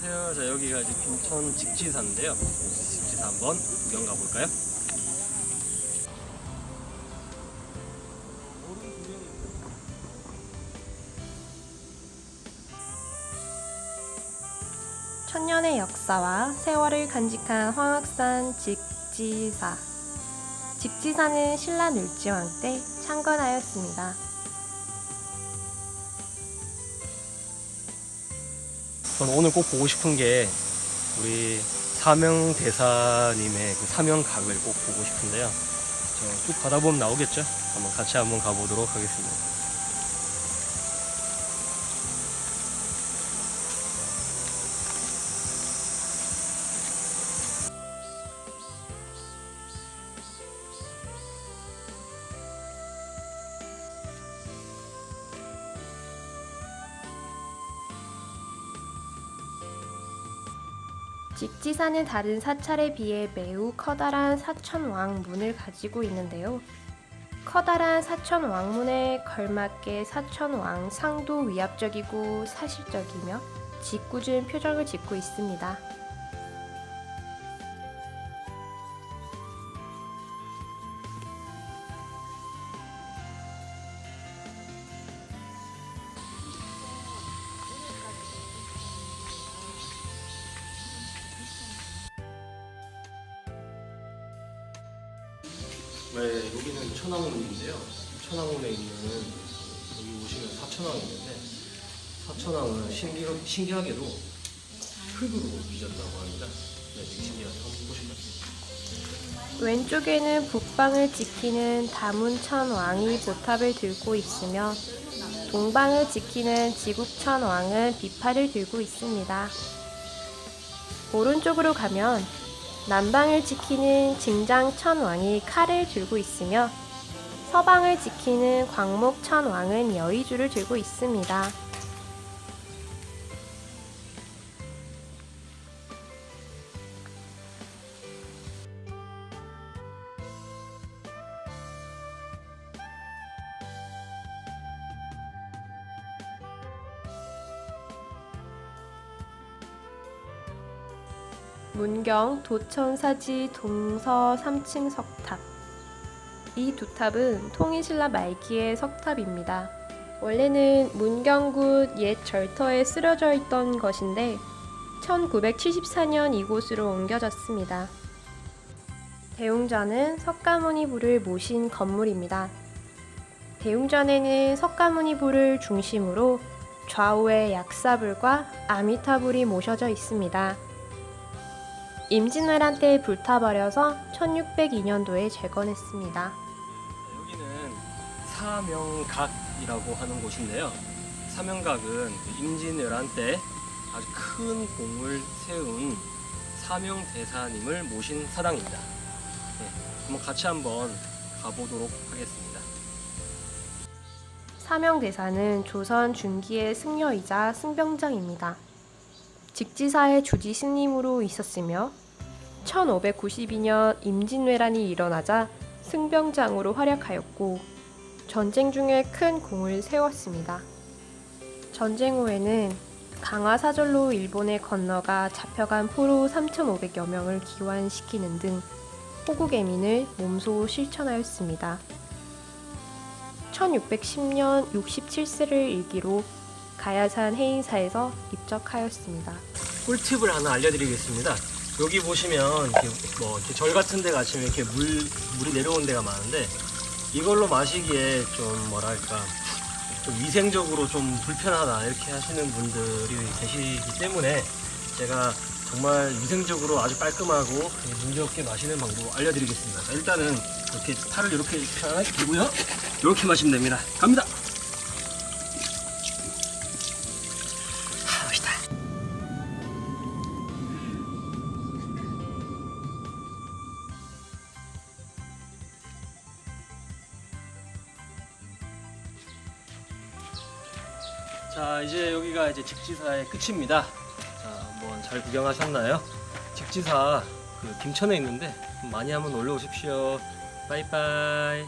안녕하세요. 자 여기가 이제 빈천 직지사인데요. 직지사 한번 구경 가볼까요? 천년의 역사와 세월을 간직한 황학산 직지사. 직지사는 신라 눌지왕 때 창건하였습니다. 저는 오늘 꼭 보고 싶은 게 우리 사명 대사님의 그 사명각을 꼭 보고 싶은데요. 저쭉 가다 보면 나오겠죠? 한번 같이 한번 가보도록 하겠습니다. 직지사는 다른 사찰에 비해 매우 커다란 사천왕 문을 가지고 있는데요. 커다란 사천 왕문에 걸맞게 사천왕 상도 위압적이고 사실적이며 짓궂은 표정을 짓고 있습니다. 네, 여기는 천왕문인데요. 천왕문에 있는 여기 보시면 사천왕이 있는데 사천왕은 신기, 신기하게도 흙으로 빚었다고 합니다. 네, 신기하죠. 한번 보실까요? 왼쪽에는 북방을 지키는 다문천 왕이 보탑을 들고 있으며 동방을 지키는 지국천 왕은 비파를 들고 있습니다. 오른쪽으로 가면 남방을 지키는 증장천 왕이 칼을 들고 있으며 서방을 지키는 광목천 왕은 여의주를 들고 있습니다. 문경 도천사지 동서 3층 석탑. 이 두 탑은 통일신라 말기의 석탑입니다. 원래는 문경군 옛 절터에 쓰러져 있던 것인데 1974년 이곳으로 옮겨졌습니다. 대웅전은 석가모니부를 모신 건물입니다. 대웅전에는 석가모니부를 중심으로 좌우에 약사불과 아미타불이 모셔져 있습니다. 임진왜란 때 불타버려서 1602년도에 재건했습니다. 여기는 사명각이라고 하는 곳인데요. 사명각은 그 임진왜란 때 아주 큰 공을 세운 사명 대사님을 모신 사당입니다. 네, 한번 같이 한번 가보도록 하겠습니다. 사명 대사는 조선 중기의 승려이자 승병장입니다. 직지사의 주지 스님으로 있었으며 1592년 임진왜란이 일어나자 승병장으로 활약하였고 전쟁 중에 큰 공을 세웠습니다. 전쟁 후에는 강화사절로 일본에 건너가 잡혀간 포로 3,500여 명을 기환시키는 등 호국애민을 몸소 실천하였습니다. 1610년 67세를 일기로 가야산 해인사에서 입적하였습니다. 꿀팁을 하나 알려드리겠습니다. 여기 보시면 이렇게 뭐 이렇게 절 같은 데 가시면 이렇게 물 물이 내려오는 데가 많은데 이걸로 마시기에 좀 뭐랄까 좀 위생적으로 좀 불편하다 이렇게 하시는 분들이 계시기 때문에 제가 정말 위생적으로 아주 깔끔하고 문제 없게 마시는 방법 알려드리겠습니다. 자, 일단은 이렇게 팔을 이렇게 편하게 들고요. 이렇게 마시면 됩니다. 갑니다. 자 이제 여기가 이제 직지사의 끝입니다. 자 한번 잘 구경하셨나요? 직지사 그 김천에 있는데 많이 한번 놀러 오십시오. 빠이빠이.